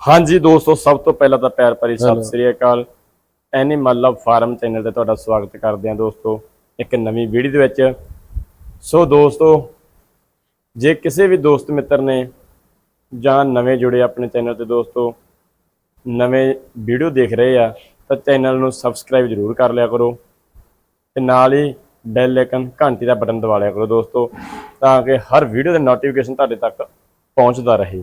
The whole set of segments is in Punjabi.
ਹਾਂਜੀ ਦੋਸਤੋ ਸਭ ਤੋਂ ਪਹਿਲਾਂ ਤਾਂ ਪਿਆਰ ਭਰੀ। ਸਤਿ ਸ੍ਰੀ ਅਕਾਲ। ਐਨੀਮਲ ਲਵ ਫਾਰਮ ਚੈਨਲ ਤੇ ਤੁਹਾਡਾ ਸਵਾਗਤ ਕਰਦੇ ਹਾਂ ਦੋਸਤੋ ਇੱਕ ਨਵੀਂ ਵੀਡੀਓ ਦੇ ਵਿੱਚ। ਸੋ ਦੋਸਤੋ ਜੇ ਕਿਸੇ ਵੀ ਦੋਸਤ ਮਿੱਤਰ ਨੇ ਜਾਂ ਨਵੇਂ ਜੁੜੇ ਆਪਣੇ ਚੈਨਲ ਤੇ ਦੋਸਤੋ ਨਵੇਂ ਵੀਡੀਓ ਦੇਖ ਰਹੇ ਆ ਤਾਂ ਚੈਨਲ ਨੂੰ ਸਬਸਕ੍ਰਾਈਬ ਜ਼ਰੂਰ ਕਰ ਲਿਆ ਕਰੋ ਤੇ ਨਾਲ ਹੀ ਬੈਲ ਆਈਕਨ ਘੰਟੀ ਦਾ ਬਟਨ ਦਬਾ ਲਿਆ ਕਰੋ ਦੋਸਤੋ ਤਾਂ ਕਿ ਹਰ ਵੀਡੀਓ ਦੇ ਨੋਟੀਫਿਕੇਸ਼ਨ ਤੁਹਾਡੇ ਤੱਕ ਪਹੁੰਚਦਾ ਰਹੇ।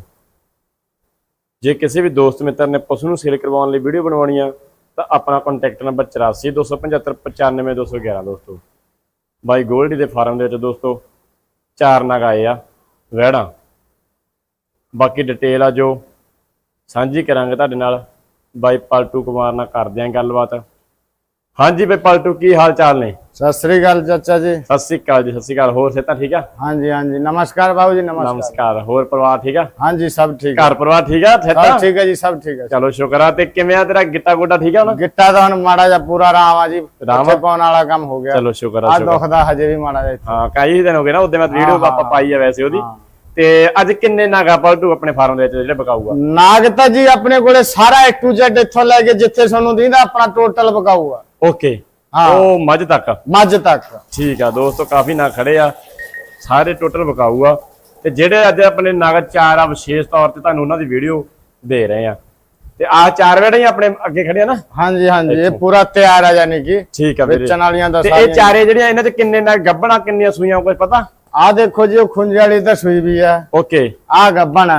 ਜੇ ਕਿਸੇ ਵੀ ਦੋਸਤ ਮਿੱਤਰ ਨੇ ਪਸ਼ੂ ਨੂੰ ਸੇਲ ਕਰਵਾਉਣ ਲਈ ਵੀਡੀਓ ਬਣਵਾਉਣੀ ਆ, ਤਾਂ ਆਪਣਾ ਕੰਟੈਕਟ ਨੰਬਰ 8427595211 ਦੋਸਤੋ। ਬਾਈ ਗੋਲਡੀ ਦੇ ਫਾਰਮ ਦੇ ਵਿੱਚ ਦੋਸਤੋ, ਚਾਰ ਨਗ ਆਏ ਆ, ਵਹਿੜਾਂ। ਬਾਕੀ ਡਿਟੇਲ ਆ ਜੋ ਸਾਂਝੀ ਕਰਾਂਗੇ ਤੁਹਾਡੇ ਨਾਲ। ਬਾਈ ਪਲਟੂ ਕੁਮਾਰ ਨਾਲ ਕਰਦੇ ਆਂ ਗੱਲਬਾਤ। ਹਾਂਜੀ ਬਾਈ ਪਲਟੂ ਕੀ ਹਾਲ ਚਾਲ ਨੇ? ਸਤਿ ਸ੍ਰੀ ਅਕਾਲ ਚਾਚਾ ਜੀ। ਸਤਿ ਸ੍ਰੀ ਅਕਾਲ ਜੀ ਸਤਿ ਸ੍ਰੀ ਅਕਾਲ। ਹੋਰ ਸਿਹਤਾਂ ਠੀਕ ਆ? ਹਾਂਜੀ ਹਾਂਜੀ। ਨਮਸਕਾਰ ਬਾਬੂ ਜੀ ਨਮਸਕਾਰ। ਨਮਸਕਾਰ। ਹੋਰ ਪਰਿਵਾਰ ਠੀਕ ਆ? ਹਾਂਜੀ ਸਭ ਠੀਕ ਹੈ ਘਰ ਪਰਿਵਾਰ ਠੀਕ ਆ ਸਭ ਸਿਹਤਾਂ ਠੀਕ ਹੈ ਜੀ ਸਭ ਠੀਕ ਹੈ ਚਲੋ ਸ਼ੁਕਰ ਆ। ਤੇ ਕਿਵੇਂ ਆ ਤੇਰਾ ਗਿੱਟਾ ਗੋਡਾ ਠੀਕ ਆ ਹੁਣ? ਗਿੱਟਾ ਤਾਂ ਹੁਣ ਮਾੜਾ ਜਿਹਾ ਪੂਰਾ ਆਰਾਮ ਆ ਜੀ। ਆਰਾਮ ਆ? ਪਾਉਣ ਵਾਲਾ ਕੰਮ ਹੋ ਗਿਆ। ਚਲੋ ਸ਼ੁਕਰ ਆ ਆ ਸ਼ੁਕਰ ਦੁੱਖ ਦਾ ਹਜੇ ਵੀ ਮਾੜਾ ਜਿਹਾ। ਹਾਂ ਕਈ ਦਿਨ ਹੋ ਗਏ ਨਾ ਉਹਦੇ ਮੈਂ ਵੀਡੀਓ ਆਪਾਂ ਪਾਈ ਆ ਵੈਸੇ ਉਹਦੀ। ਤੇ ਅੱਜ ਕਿੰਨੇ ਨਾਗਾ ਪਲਟੂ ਆਪਣੇ ਫਾਰਮ ਦੇ ਵਿੱਚ ਜਿਹੜੇ ਬਕਾਊਗਾ ਨਾਗ ਤਾਂ ਜੀ ਆਪਣੇ ਕੋਲੇ ਸਾਰਾ A to Z ਇੱਥੋਂ ਲੈ ਕੇ ਜਿੱਥੇ ਤੁਹਾਨੂੰ ਦੀਂਦਾ ਆਪਣਾ ਟੋਟਲ ਬਕਾਊਗਾ ਓਕੇ। ਉਹ ਮੱਝ ਤੱਕ। ਮੱਝ ਤੱਕ। ਠੀਕ ਆ ਦੋਸਤੋ ਕਾਫੀ ਨਾ ਖੜੇ ਆ। ਸਾਰੇ ਟੋਟਲ ਬਕਾਊ ਆ। ਤੇ ਜਿਹੜੇ ਅੱਜ ਆਪਣੇ ਨਗ ਚਾਰ ਆ ਵਿਸ਼ੇਸ਼ ਤੌਰ ਤੇ ਤੁਹਾਨੂੰ ਉਹਨਾਂ ਦੀ ਵੀਡੀਓ ਦੇ ਰਹੇ ਆ। ਤੇ ਆ ਚਾਰ ਵੇੜੇ ਹੀ ਆਪਣੇ ਅੱਗੇ ਖੜੇ ਆ ਨਾ? ਹਾਂਜੀ ਹਾਂਜੀ ਇਹ ਪੂਰਾ ਤਿਆਰ ਆ ਯਾਨੀ ਕਿ। ਠੀਕ ਆ ਵੇਚਣ ਵਾਲੀਆਂ ਦਾ ਤੇ ਇਹ ਸਾਰੀਆਂ ਚਾਰੇ ਜਿਹੜੀਆਂ ਇਹਨਾਂ ਚ ਕਿੰਨੇ ਨਗ ਗੱਬਣਾ ਕਿੰਨੀਆਂ ਸੂਈਆਂ ਕੁਝ ਪਤਾ? ਆ ਦੇਖੋ ਜੀ ਉਹ ਖੁੰਝ ਵਾਲੀ ਤਾਂ ਸੂਈ ਵੀ ਆ। ਓਕੇ। ਆ। ਗੱਬਣ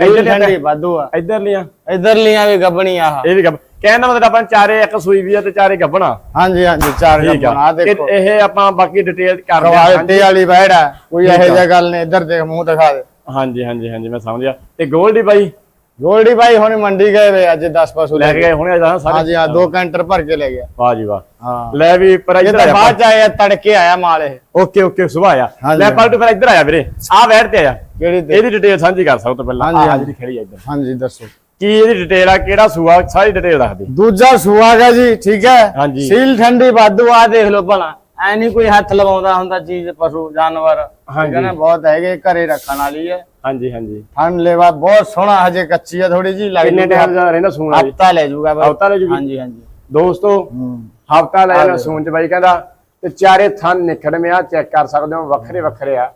ਇੱਧਰ ਠੰਡੀ ਵਾਧੂ ਆ। ਇੱਧਰ ਲੀਆਂ ਇਧਰਲੀਆਂ ਵੀ ਗੱਬਣੀ ਆ। ਇਹ ਵੀ ਗੱਬ ਕਹਿਣ ਦਾ ਮਤਲਬ ਆਪਾਂ ਚਾਰੇ ਇੱਕ ਸੂਈ ਵੀ ਆ ਤੇ ਚਾਰੇ ਗੱਬਣਾ। ਹਾਂਜੀ ਹਾਂਜੀ ਚਾਰ ਠੀਕ ਆ। ਦੇਖੋ। ਇਹ ਆਪਾਂ ਬਾਕੀ ਡਿਟੇਲ ਕਰਦੇ ਹਾਂ ਕਵਾਲਟੀ ਵਾਲੀ ਬੈੜ ਆ ਕੋਈ ਠੀਕ ਇਹੋ ਆ। ਜਿਹਾ ਗੱਲ ਨਹੀਂ ਇੱਧਰ ਦੇਖ ਮੂੰਹ ਦਿਖਾ ਦੇ। ਹਾਂਜੀ ਹਾਂਜੀ ਹਾਂਜੀ ਮੈਂ ਸਮਝ ਗਿਆ। ਤੇ ਗੋਲਡੀ ਬਾਈ? ਗੋਲਡੀ ਭਾਈ ਹੁਣ ਮੰਡੀ ਗਏ ਵੇ ਅੱਜ 10 ਪਸ਼ੂ ਲੈ ਕੇ ਗਏ ਹੁਣੇ ਸਾਰੇ। ਹਾਂਜੀ ਹਾਂ ਦੋ ਕੈਂਟਰ ਭਰ ਕੇ ਲੈ ਗਿਆ। ਵਾਹ ਜੀ ਵਾਹ। ਹਾਂ। ਲੈ ਵੀ ਪਰ ਇਹ ਇੱਧਰ ਤਾਂ ਆਇਆ ਬਾਅਦ ਚ ਆਇਆ ਤੜਕੇ ਆਇਆ ਮਾਲ ਇਹ। ਓਕੇ ਓਕੇ ਸੁਭਾ ਆਇਆ। ਹਾਂਜੀ, ਲੈ। ਪਲਟੂ ਫਿਰ ਇੱਧਰ ਆਇਆ ਵੀਰੇ। ਆ ਵੈਟ ਤੇ ਆਇਆ। ਕਿਹੜੀ ਤੇ? ਇਹਦੀ ਡਿਟੇਲ ਸਾਂਝੀ ਕਰ ਤੋਂ ਪਹਿਲਾਂ। ਹਾਂਜੀ, ਆਹ ਹਾਂਜੀ। ਜਿਹੜੀ ਖੜੀ ਆ ਇੱਧਰ। ਹਾਂਜੀ ਦੱਸੋ। ਕੀ ਇਹਦੀ ਡਿਟੇਲ ਆ ਕਿਹੜਾ ਸੂਆ ਸਾਰੀ ਡਿਟੇਲ ਦੱਸ ਦੇ ਦੂਜਾ ਸੁਆਗਾ ਜੀ ਠੀਕ ਹੈ? ਹਾਂਜੀ। ਸੀਲ ਠੰਡੀ ਵਾਧੂ ਆ ਦੇਖ ਲਓ ਭਲਾ। ਐ ਨਹੀਂ ਕੋਈ ਹੱਥ ਲਵਾਉਂਦਾ ਹੁੰਦਾ ਚੀਜ਼ ਪਸ਼ੂ ਜਾਨਵਰ। ਹਾਂਜੀ। ਨਾ? ਬਹੁਤ ਹੈਗੇ ਘਰੇ ਰੱਖਣ ਵਾਲੀ ਹੈ। ਹਾਂਜੀ ਹਾਂਜੀ। ਠੰਡ ਲੈਵਾ ਬਹੁਤ ਸੋਹਣਾ ਹਜੇ ਕੱਚੀ ਆ ਥੋੜੀ ਜੀ ਲੱਗ ਕਿੰਨੇ ਟਾਈਮ ਦਾ ਰਹਿੰਦਾ ਸੂਣਾ ਹਫਤਾ ਲੈ ਜਾਊਗਾ ਬਸ। ਹਫ਼ਤਾ ਲੈ ਜਾਊਗੀ? ਹਾਂਜੀ ਹਾਂਜੀ। ਦੋਸਤੋ ਹੂੰ। ਹਫਤਾ ਲੈ ਆ ਜਾਣਾ। ਸੂਣ ਚ ਬਾਈ ਕਹਿੰਦਾ ਤੇ ਚਾਰੇ ਥਣ ਨਿਖੜਵੇਂ ਆ ਚੈੱਕ ਕਰ ਸਕਦੇ ਹੋ ਵੱਖਰੇ ਵੱਖਰੇ ਆ।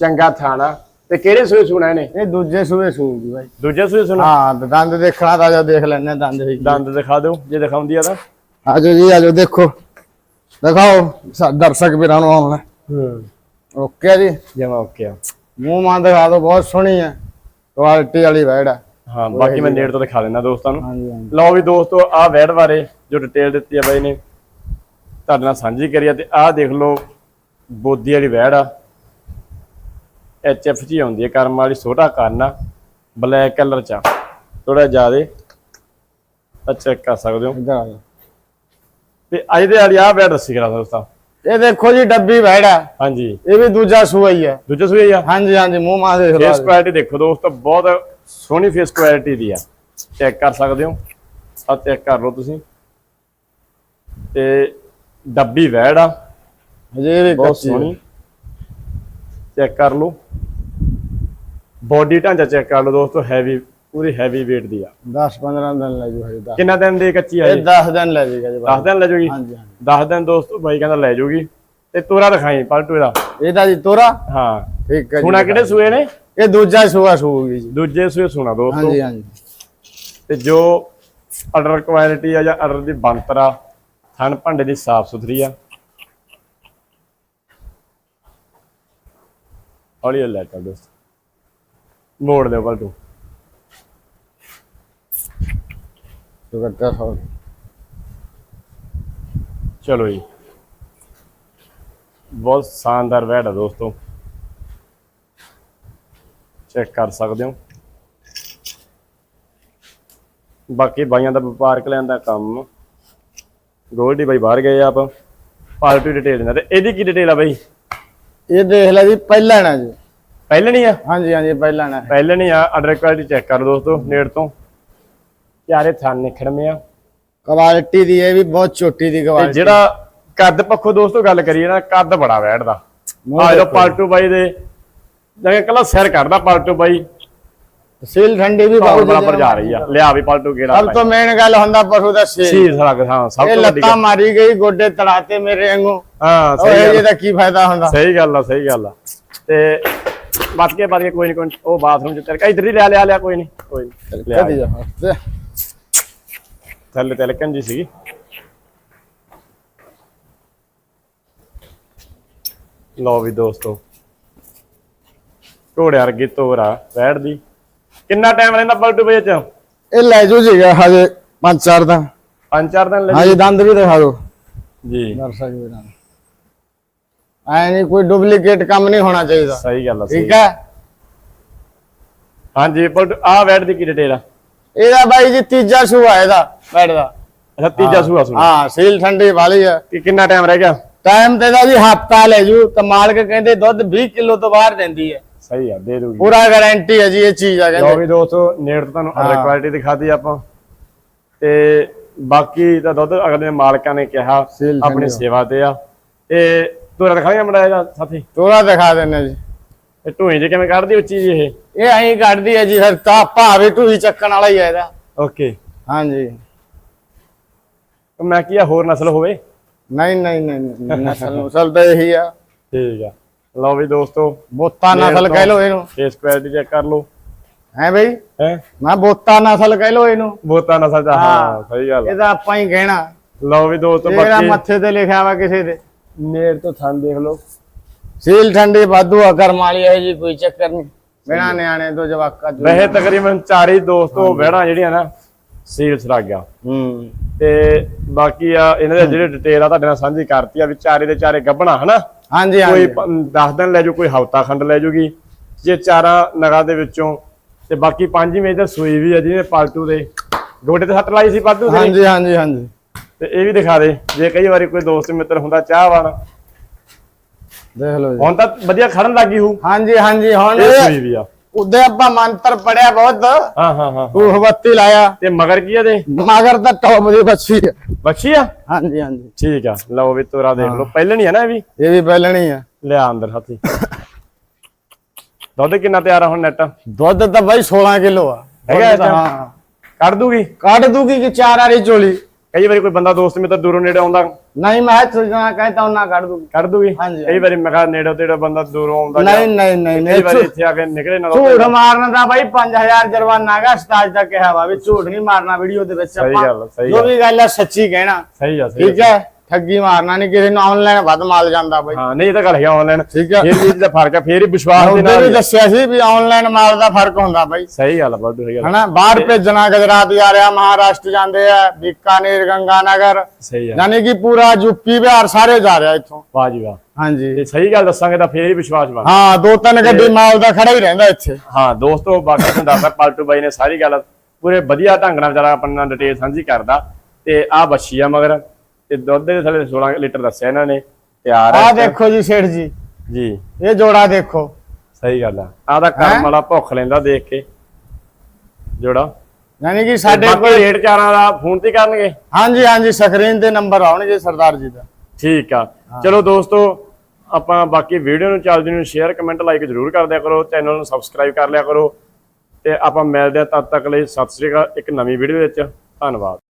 ਚੰਗਾ ਥਾਣਾ ਤੇ ਕਿਹੜੇ ਸੂਏ ਸੂਣਾ ਇਹਨੇ? ਇਹ ਦੂਜੇ ਸੂਏ ਸੂਗੀ ਭਾਈ ਦੂਜੇ ਸੂਏ ਸੁਣਾ? ਹਾਂ ਦੰਦ ਦੇਖਣਾ ਤਾਂ ਜੋ ਦੇਖ ਲੈਣੇ ਦੰਦ ਵੀ ਦੰਦ ਦਿਖਾ ਦਿਓ ਜੇ ਦਿਖਾਉਂਦੀ ਆ ਤਾਂ। ਆਜੋ ਜੀ ਆਜੋ ਦੇਖੋ। ਦਿਖਾਓ ਦਰਸ਼ਕ ਵੀਰਾਂ ਨੂੰ ਆਉਣਾ। ਹੂੰ। ਓਕੇ ਜੀ। ਜਮਾ ਓਕੇ ਆ। ਮੂੰਹ ਮਾਂ ਦਿਖਾ ਦਿਓ ਬਹੁਤ ਸੋਹਣੀ ਹੈ ਕੁਆਲਿਟੀ ਵਾਲੀ ਵੈੜ ਆ। ਹਾਂ ਬਾਕੀ ਮੈਂ ਨੇੜ ਤੋਂ ਦਿਖਾ ਦਿੰਦਾ ਦੋਸਤਾਂ ਨੂੰ। ਲਓ ਵੀ ਦੋਸਤੋ ਆਹ ਵੈੜ ਬਾਰੇ ਜੋ ਡਿਟੇਲ ਦਿੱਤੀ ਆ ਬਾਈ ਨੇ ਤੁਹਾਡੇ ਨਾਲ ਸਾਂਝੀ ਕਰੀ ਆ ਤੇ ਆਹ ਦੇਖ ਲਓ ਬੋਦੀ ਵਾਲੀ ਵੈੜ ਆ। ਐਚ ਐਫ ਜੀ ਆਉਂਦੀ ਹੈ ਕਰਮ ਵਾਲੀ ਛੋਟਾ ਆ ਬਲੈਕ ਕਲਰ ਚ ਥੋੜਾ ਜਿਆਦੇ ਆ ਚੈੱਕ ਕਰ ਸਕਦੇ ਹੋ। ਆ। ਤੇ ਅੱਜ ਦੇ ਵਾਲੀ ਆਹ ਵੈੜ ਦੱਸੀ ਕਰਾ ਦੋਸਤਾਂ। ਇਹ ਦੇਖੋ ਜੀ ਡੱਬੀ ਆ। ਹਾਂਜੀ। ਇਹ ਵੀ ਦੂਜਾ ਸੂਆ ਹੀ ਹੈ ਦੂਜੇ ਸੂਏ ਆ? ਹਾਂਜੀ ਹਾਂਜੀ ਮੂੰਹ ਮਾਂ ਦੇਖ ਫੇਸ ਕੁਆਲਿਟੀ ਦੇਖੋ ਦੋਸਤੋ ਬਹੁਤ ਸੋਹਣੀ ਫੇਸ ਕੁਆਲਿਟੀ ਦੀ ਆ। ਚੈੱਕ ਕਰ ਸਕਦੇ ਹੋ। ਆ ਚੈੱਕ ਕਰ ਲਓ ਤੁਸੀਂ। ਤੇ ਡੱਬੀ ਵੈੜ ਆ। ਹਜੇ ਵੀ ਬਹੁਤ ਸੋਹਣੀ। ਚੈੱਕ ਕਰ ਲਓ। ਬੋਡੀ ਢਾਂਚਾ ਚੈੱਕ ਕਰ ਲਓ ਦੋਸਤੋ ਹੈਵੀ ਪੂਰੀ ਹੈਵੀ weight ਦੀ ਆ। 10 15 ਦਿਨ ਲੈ ਜੂ ਹਜੇ। ਕਿੰਨਾ ਦਿਨ ਦੀ ਕੱਚੀ ਆ ਇਹ ਜੀ? 10 ਦਿਨ ਲੈ ਜੇਗਾ ਜੀ 10 ਦਿਨ ਲੈ ਜਾਊਗੀ ਹਾਂਜੀ ਹਾਂਜੀ। 10 ਦਿਨ ਦੋਸਤੋ ਬਾਈ ਕਹਿੰਦਾ ਲੈ ਜਾਊਗੀ ਤੇ ਤੋਰਾ ਦਿਖਾਈ ਪਲਟੂ ਇਹਦਾ। ਇਹਦਾ ਜੀ ਤੋਰਾ? ਹਾਂ। ਠੀਕ ਹੈ ਜੀ। ਸੁਣਾ ਕਿਹੜੇ ਸੂਏ ਨੇ? ਇਹ ਦੂਜਾ ਸੂਆ ਸੂਗੀ ਜੀ। ਦੂਜੇ ਸੂਏ ਸੁਣਾ ਦੋਸਤੋ। ਹਾਂਜੀ ਹਾਂਜੀ। ਤੇ ਜੋ ਆਰਡਰ ਕੁਆਲਿਟੀ ਆ ਜਾਂ ਆਰਡਰ ਦੀ ਬਣਤਰ ਆ ਥਣ ਭਾਂਡੇ ਦੀ ਸਾਫ਼ ਸੁਥਰੀ ਆ। ਹੌਲੀ ਹੌਲੀ ਲੈ ਕਰ ਦੋਸਤ। ਮੋੜ ਦਿਓ ਪਲਟੂ ਤੋ। ਕਰਤਾ ਹੋ ਚਲੋ ਜੀ। ਬਹੁਤ ਸ਼ਾਨਦਾਰ ਵੈੜ ਆ ਦੋਸਤੋ। ਚੈੱਕ ਕਰ ਸਕਦੇ ਹੋ। ਬਾਕੀ ਬਾਈਆਂ ਦਾ ਵਪਾਰਕ ਲੈਣ ਦਾ ਕੰਮ। ਗੋਲਡੀ ਬਾਈ ਬਾਹਰ ਗਏ ਆਪ। ਪਾਰਟੀ ਡਿਟੇਲ ਦਿੰਦਾ। ਤੇ ਇਹਦੀ ਕੀ ਡਿਟੇਲ ਆ ਬਾਈ? ਇਹ ਦੇਖ ਲੈ ਜੀ ਪਹਿਲਾਂ ਨਾ ਜੀ। ਪਹਿਲੇ ਨਹੀਂ ਆ? ਹਾਂਜੀ ਹਾਂਜੀ ਪਹਿਲਾਂ ਨਾ। ਪਹਿਲੇ ਨਹੀਂ ਆ। ਆਰਡਰ ਕੁਆਲਿਟੀ ਚੈੱਕ ਕਰ ਦੋਸਤੋ ਨੇੜ ਤੋਂ। ਚਾਰੇ ਥਣ ਨਿਖੜਵੇਂ ਆ। ਕੁਆਲਿਟੀ ਦੀ ਇਹ ਵੀ ਬਹੁਤ ਛੋਟੀ ਦੀ ਤੇ ਕੁਆਲਿਟੀ ਜਿਹੜਾ ਕੱਦ ਪੱਖੋਂ ਦੋਸਤੋ ਗੱਲ ਕਰੀਏ ਨਾ ਕੱਦ ਬੜਾ ਵੈੜ ਦਾ ਮੂੰਹ ਆ ਜਦੋਂ ਦੇਖੋ। ਪਾਲਟੂ ਬਾਈ ਦੇ। ਜਿਵੇਂ ਕੱਲਾ ਸਿਰ ਕੱਢਦਾ ਪਾਲਟੂ ਬਾਈ। ਸੀਲ ਠੰਡੀ ਵੀ ਬਹੁਤ ਬਰਾਬਰ ਜਾ ਰਹੀ ਆ। ਲਿਆ ਵੀ ਪਲਟੂ ਗੇੜਾ ਸਭ ਤੋਂ ਮੇਨ ਗੱਲ ਹੁੰਦਾ ਪਸ਼ੂ ਦਾ ਸੀਲ। ਸੀਲ ਸਲਗ ਹਾਂ ਸਭ ਤੋਂ ਵੱਡੀ ਲੱਤਾਂ ਮਾਰੀ ਗਈ ਗੋਡੇ ਤੜਾਤੇ ਮੇਰੇ ਵਾਂਗੂ। ਹਾਂ ਸਹੀ ਗੱਲ। ਇਹਦਾ ਕੀ ਫਾਇਦਾ ਹੁੰਦਾ? ਸਹੀ ਗੱਲ ਆ ਸਹੀ ਗੱਲ ਆ। ਤੇ ਬਚ ਕੇ ਬਚ ਕੇ ਕੋਈ ਨਹੀਂ ਕੋਈ। ਉਹ ਬਾਥਰੂਮ ਚ ਤੇਰੇ ਇਧਰ ਹੀ ਲਿਆ ਲਿਆ ਲਿਆ ਕੋਈ ਨਹੀਂ ਕੋਈ ਨੀ। ਲਿਆ ਥੱਲੇ ਤਿਲਕਣ ਜੀ ਸੀਗੀ। ਲਓ ਵੀ ਦੋਸਤੋ। ਘੋੜੇ ਵਰਗੀ ਤੋਰਾ ਬੈਠਦੀ ਕਿੰਨਾ ਟਾਈਮ ਰਹਿੰਦਾ ਪਲਟੂ ਚ? ਇਹ ਲੈ ਜੋ ਜੀਗਾ ਹਜੇ ਪੰਜ ਚਾਰ ਦਾ ਪੰਜ ਚਾਰ ਦਿਨ ਲੈ ਹਜੇ ਦੰਦ ਵੀ ਦਿਖਾ ਦਿਓ। ਜੀ। ਦਰਸ਼ਕ ਵੀਰਾਂ ਨੂੰ ਐ ਨਹੀਂ ਕੋਈ ਡੁਪਲੀਕੇਟ ਕੰਮ ਨਹੀਂ ਹੋਣਾ ਚਾਹੀਦਾ। ਸਹੀ ਗੱਲ ਆ ਸਹੀ ਠੀਕ ਹੈ? ਹਾਂਜੀ ਪਲਟੂ ਆ ਬੈਠ ਦੀ ਕੀ ਡਿਟੇਲ ਆ? ਇਹਦਾ ਬਾਈ ਜੀ ਤੀਜਾ ਸੂਆ ਇਹਦਾ ਬੈਠ ਦਾ। ਅੱਛਾ ਤੀਜਾ ਸੂਆ ਸੁਣਾ ਹਾਂ ਸੀਲ ਠੰਡੀ ਵਾਲੀ ਹੈ। ਕਿ ਕਿੰਨਾ ਟਾਈਮ ਰਹਿ ਗਿਆ? ਟਾਈਮ ਤੇ ਦਾ ਜੀ ਹਫਤਾ ਲੈ ਜੂ। ਤੇ ਮਾਲਕ ਕਹਿੰਦੇ ਦੁੱਧ 20 ਕਿਲੋ ਤੋਂ ਬਾਹਰ ਦਿੰਦੀ ਹੈ। ਸਹੀ ਆ ਦੇ ਦੂਗੀ। ਪੂਰਾ ਗਾਰੰਟੀ ਹੈ ਜੀ ਇਹ ਚੀਜ਼ ਆ ਲਓ ਕਹਿੰਦੇ। ਵੀ ਦੋਸਤੋ ਨੇੜ ਤੋਂ ਤੁਹਾਨੂੰ ਅਦਰ ਹਾਂ। ਕੁਆਲਿਟੀ ਦਿਖਾਤੀ ਆਪਾਂ। ਤੇ ਬਾਕੀ ਦਾ ਦੁੱਧ ਅਗਲੇ ਮਾਲਕਾਂ ਨੇ ਕਿਹਾ ਸੀਲ ਆਪਣੀ ਸੇਵਾ ਤੇ ਆ। ਤੇ ਤੋਰਾ ਦਿਖਾਈਆਂ ਮੜਾ ਇਹਦਾ ਸਾਥੀ। ਤੋਰਾ ਦਿਖਾ ਦਿੰਨੇ ਜੀ। ਇਹ ਢੂਈ ਜੇ ਕਿਵੇਂ ਕੱਢਦੀ ਉੱਚੀ ਜੀ ਇਹ? ਇਹ ਐਂ ਕੱਢਦੀ ਹੈ ਜੀ ਫਿਰ ਤਾਂ ਭਾਵੇਂ ਢੂਈ ਚੱਕਣ ਵਾਲਾ ਹੀ ਹੈ ਇਹਦਾ। ਓਕੇ। ਹਾਂਜੀ। ਮੈਂ ਕੀ ਆ ਹੋਰ ਨਸਲ ਹੋਵੇ? ਨਹੀਂ ਨਹੀਂ ਨਹੀਂ ਨਹੀਂ, ਨਸਲ ਨਸਲ ਤਾਂ ਇਹੀ ਆ। ਠੀਕ ਆ। ਲਓ ਵੀ ਦੋਸਤੋ ਬੋਤਾ ਨਸਲ ਕਹਿ ਲੋ ਇਹਨੂੰ। ਫੇਸ ਕੁਆਲਿਟੀ ਚੈੱਕ ਕਰ ਲਓ। ਹੈ ਬਈ? ਹੈ? ਮੈਂ ਬੋਤਾ ਨਸਲ ਕਹਿ ਲੋ ਇਹਨੂੰ। ਬੋਤਾ ਨਸਲ ਦਾ ਹਾਂ ਸਹੀ ਗੱਲ। ਇਹਦਾ ਆਪਾਂ ਹੀ ਕਹਿਣਾ। ਲਓ ਵੀ ਦੋਸਤੋ ਬਾਕੀ ਮੱਥੇ ਤੇ ਲਿਖਿਆ ਵਾ ਕਿਸੇ ਦੇ। ਨੇੜ ਤੋਂ ਥਣ ਦੇਖ ਲਓ। ਸੀਲ ਠੰਡੀ ਵਾਧੂ ਆ ਕਰਮ ਵਾਲੀ ਹੈ ਜੀ ਕੋਈ ਚੱਕਰ ਨਹੀਂ। ਬਿਨਾ ਨਿਆਣੇ ਤੋਂ ਜਵਾਕਾ ਜੋ ਵੈਸੇ ਤਕਰੀਬਨ ਚਾਰੇ ਦੋਸਤੋ ਵਹਿਣਾ ਜਿਹੜੀਆਂ ਨਾ ਸੀਲਸ ਲੱਗ ਗਿਆ। ਹੂੰ। ਤੇ ਬਾਕੀ ਆ ਇਹਨਾਂ ਦੇ ਜਿਹੜੇ ਡਿਟੇਲ ਆ ਤੁਹਾਡੇ ਨਾਲ ਸਾਂਝੀ ਕਰਤੀ ਆ ਵੀ ਚਾਰੇ ਦੇ ਚਾਰੇ ਗੱਬਣਾ ਹਨਾ? ਹਾਂਜੀ ਕੋਈ ਹਾਂਜੀ। 10 ਦਿਨ ਲੈ ਜੂ ਕੋਈ ਹਫਤਾ ਖੰਡ ਲੈ ਜੂਗੀ। ਜੇ ਚਾਰਾਂ ਨਗਾਂ ਦੇ ਵਿੱਚੋਂ ਤੇ ਬਾਕੀ ਪੰਜ ਮੇਜ ਤਾਂ ਸੂਈ ਵੀ ਆ ਜਿਹਨੇ ਪਾਲਤੂ ਦੇ। ਗੋਡੇ ਤੇ ਸੱਟ ਲਾਈ ਸੀ ਪਾਲਤੂ ਦੇ? ਹਾਂਜੀ ਹਾਂਜੀ ਹਾਂਜੀ। ਤੇ ਇਹ ਵੀ ਦਿਖਾ ਦੇ ਜੇ ਕਈ ਵਾਰੀ ਕੋਈ ਦੋਸਤ ਮਿੱਤਰ ਹੁੰਦਾ ਚਾਹਵਾਨ। ਦੇਖ ਲਓ ਜੀ। ਹੁਣ ਤਾਂ ਵਧੀਆ ਖੜਨ ਲੱਗੀ ਹੂ। ਹਾਂਜੀ ਹਾਂਜੀ ਹੁਣ ਇਹ ਸੂਈ ਵੀ ਆ। ਉਦੇ ਆਪਾਂ ਮੰਤਰ ਪੜਿਆ ਬਹੁਤ। ਹਾਂ ਹਾਂ ਹਾਂ ਉਹ ਬੱਤੀ ਲਾਇਆ। ਤੇ ਮਗਰ ਕੀ ਆ ਦੇ ਮਗਰ ਤਾਂ ਟੌਪ ਦੀ ਬੱਚੀ ਹੈ ਬੱਚੀ ਆ? ਹਾਂਜੀ ਹਾਂਜੀ। ਠੀਕ ਆ। ਲਓ ਵੀ ਤੋਰਾ ਦੇਖ ਲਓ। ਪਹਿਲਾਂ ਨਹੀਂ ਆ ਨਾ ਇਹ ਵੀ? ਇਹ ਵੀ ਪਹਿਲਣੀ ਆ। ਲਿਆ ਅੰਦਰ ਹੱਥੀ। ਦੁੱਧ ਕਿੰਨਾ ਤਿਆਰ ਆ ਹੁਣ ਨੈਟ ਦੁੱਧ ਤਾਂ ਬਾਈ 16 ਕਿਲੋ ਆ। ਹੈਗਾ? ਹਾਂ। ਕੱਢ ਦੂਗੀ? ਕੱਢ ਦੂਗੀ ਕਿ ਚਾਰ ਵਾਲੀ ਚੋਲੀ। ਕਈ ਵਾਰੀ ਕੋਈ ਬੰਦਾ ਦੋਸਤ ਮਿੱਤਰ ਦੂਰੋਂ ਨੇੜੇ ਆਉਂਦਾ। ਨਹੀਂ ਮੈਂ ਸੋਚਣਾ ਕਹਿੰਦਾ ਉਹਨਾਂ ਕੱਢ ਦੂਗੀ। ਕੱਢ ਦੂਗੀ? ਹਾਂਜੀ, ਕਈ ਵਾਰੀ ਮੈਂ ਕਿਹਾ ਨੇੜੇ ਤੇੜਾ ਬੰਦਾ ਦੂਰੋਂ ਆਉਂਦਾ ਨਹੀਂ ਨਹੀਂ ਨਹੀਂ ਕਈ ਵਾਰੀ ਇੱਥੇ ਆ ਕੇ ਨਿਕਲੇ ਨਾ ਝੂਠ ਮਾਰਨ ਦਾ ਬਾਈ 5000 ਜੁਰਮਾਨਾ ਹੈਗਾ ਸਟਾਜ ਦਾ ਕਿਹਾ ਵਾ ਵੀ ਝੂਠ ਨਹੀਂ ਮਾਰਨਾ ਵੀਡੀਓ ਦੇ ਵਿੱਚ ਸਹੀ ਗੱਲ ਆ, ਸਹੀ ਜੋ। ਵੀ ਗੱਲ ਹੈ ਸੱਚੀ ਕਹਿਣਾ। ਸਹੀ ਆ ਸਹੀ ਠੀਕ ਹੈ? ਠੱਗੀ ਮਾਰਨਾ ਨਹੀਂ ਕਿਸੇ ਨੂੰ ਆਨਲਾਈਨ ਵੱਧ ਮਾਲ ਜਾਂਦਾ ਬਾਈ। ਹਾਂ ਨਹੀਂ ਇਹ ਤਾਂ ਗੱਲ ਹੈ ਆਨਲਾਈਨ ਠੀਕ ਹੈ ਇਹ ਚੀਜ਼ ਦਾ ਫ਼ਰਕ ਆ ਫੇਰ ਹੀ ਵਿਸ਼ਵਾਸ ਦੇ ਨਾਲ ਵੀ ਹੀ ਆ। ਦੱਸਿਆ ਸੀ ਵੀ ਆਨਲਾਈਨ ਮਾਲ ਦਾ ਫ਼ਰਕ ਹੁੰਦਾ ਬਾਈ। ਸਹੀ ਗੱਲ ਆ ਬੱਡੂ ਸਹੀ ਗੱਲ ਆ। ਹਨਾ ਬਾਹਰ ਭੇਜਣਾ ਗੁਜਰਾਤ ਜਾ ਰਿਹਾ ਮਹਾਰਾਸ਼ਟਰ ਜਾਂਦੇ ਆ ਬੀਕਾਨੇਰ ਗੰਗਾਨਗਰ। ਸਹੀ ਆ। ਯਾਨੀ ਕਿ ਪੂਰਾ ਯੂਪੀ ਬਿਹਾਰ ਸਾਰੇ ਜਾ ਰਿਹਾ ਇੱਥੋਂ। ਵਾਹ ਜੀ ਵਾਹ। ਹਾਂਜੀ। ਤੇ ਸਹੀ ਗੱਲ ਦੱਸਾਂਗੇ ਤਾਂ ਫੇਰ ਹੀ ਵਿਸ਼ਵਾਸ ਬਣ ਹਾਂ ਦੋ ਤਿੰਨ ਗੱਡੀ ਮਾਲ ਦਾ ਖੜਾ ਹੀ ਰਹਿੰਦਾ ਇੱਥੇ। ਹਾਂ ਦੋਸਤੋ ਬਾਕੀ ਤੁਹਾਨੂੰ ਦੱਸਦਾ ਪਲਟੂ ਬਾਈ ਨੇ ਸਾਰੀ ਗੱਲ ਪੂਰੇ ਵਧੀਆ ਢੰਗ ਨਾਲ ਵਿਚਾਰਾ ਆਪਣਾ ਡਿਟੇਲ ਸਾਂਝੀ ਕਰਦਾ। ਤੇ ਆਹ ਬੱਛੀ ਆ ਮਗਰ। ਤੇ ਦੁੱਧ ਦੇ ਥੱਲੇ 16 ਲੀਟਰ ਦੱਸਿਆ ਇਹਨਾਂ ਨੇ ਤਿਆਰ ਹੈ ਦੇਖੋ ਜੀ ਸੇਠ ਜੀ। ਜੀ। ਇਹ ਜੋੜਾ ਦੇਖੋ। ਸਹੀ ਗੱਲ ਆ। ਆਹ ਦਾ ਕਰਮ ਵਾਲਾ ਭੁੱਖ ਲੈਂਦਾ ਦੇਖ ਕੇ। ਜੋੜਾ। ਯਾਨੀ ਕਿ ਸਾਡੇ ਕੋਲ ਰੇਟ ਚਾਰਾਂ ਦਾ ਫੋਨ ਤੇ ਕਰਨਗੇ? ਹਾਂਜੀ ਹਾਂਜੀ ਸਕਰੀਨ ਤੇ ਨੰਬਰ ਆਉਣਗੇ ਸਰਦਾਰ ਜੀ ਦਾ। ਠੀਕ ਆ। ਚਲੋ ਦੋਸਤੋ ਆਪਾਂ ਬਾਕੀ ਵੀਡੀਓ ਨੂੰ ਚੱਲਦੀ ਨੂੰ ਸ਼ੇਅਰ ਕਮੈਂਟ ਲਾਈਕ ਜ਼ਰੂਰ ਕਰ ਦਿਆ ਕਰੋ। ਚੈਨਲ ਨੂੰ ਸਬਸਕ੍ਰਾਈਬ ਕਰ ਲਿਆ ਕਰੋ। ਤੇ ਆਪਾਂ ਮਿਲਦੇ ਆ ਤਦ ਤੱਕ ਲਈ। ਸਤਿ ਸ੍ਰੀ ਅਕਾਲ। ਇੱਕ ਨਵੀਂ ਵੀਡੀਓ ਵਿੱਚ। ਧੰਨਵਾਦ।